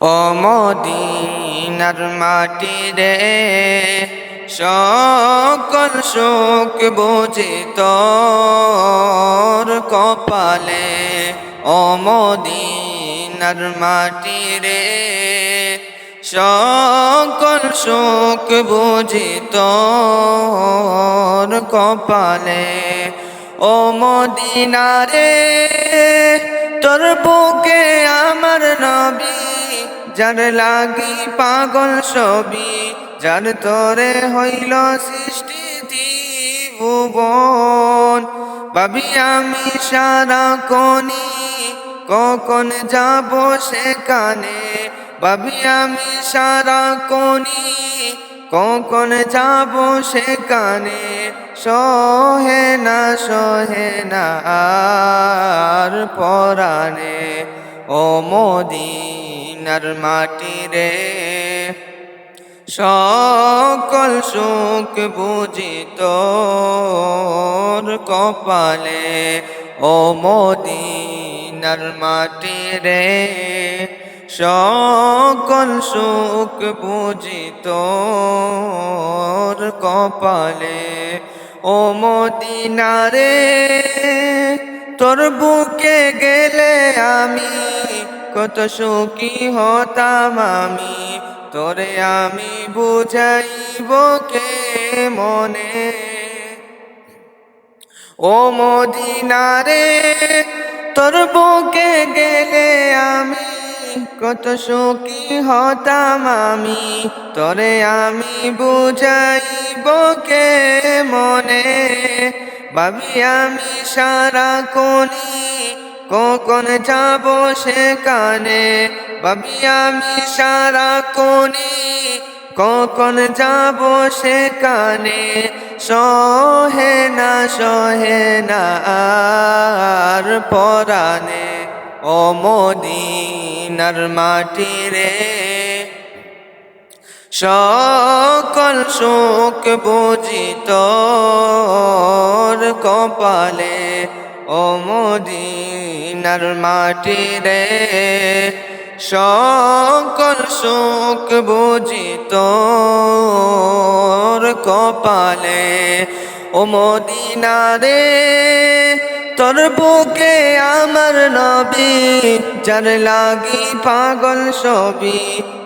অমদিনার মাটি রে সকল সুখ বুঝি তোর কপালে। অমদিনার মাটি রে সকল সুখ বুঝি তোর কপালে। ও মদিনারে তোর বুকে আমার নবী যার লাগি পাগল ছবি যার তোরে হইল সৃষ্টি ভুবন ভাবি আমি সারা কনি, কখন যাব সেখানে? ভাবি আমি সারা কনি, কখন যাব সেখানে? সহে না সহে না, আর পরাণে ও মদিনার মাটি রে। সকল সুখ বুঝিত কপালে। ও মদিনার মাটি রে। সকল সুখ বুঝিত কপালে। ও মদিনারে তোর বুকে গেলে আমি কত সুখী হতাম আমি। তোরে আমি বুঝাইব কে মনে। ও মদিনারে তোর বুকে গেলে আমি কত সুখী হতাম আমি। তোরে আমি বুঝাইব কে মনে। ভাবি আমি সারা কনি কখন যাব সেখানে? ভাবি, আমি সারা কনি কখন যাব সেখানে? সহে না সহে না, আর পরানে ও মদিনার মাটি রে। সকল সুখ বুঝিত কপালে। ও মদিনার মাটি রে, সকল সুখ বুঝিত কপালে। ও মদিনারে তোর বুকে আমার নবী, যার লাগি পাগল ছবি,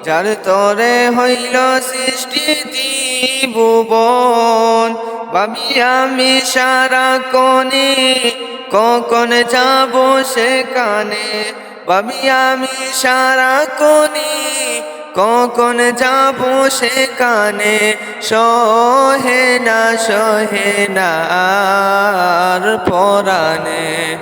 যার তরে হইল সৃষ্টি ভুবন ভাবি আমি সারা কনে কখন যাব সেখানে? ভাবি, আমি সারা কনি। কখন যাব সেখানে? সহে না সহে না, আর পরাণে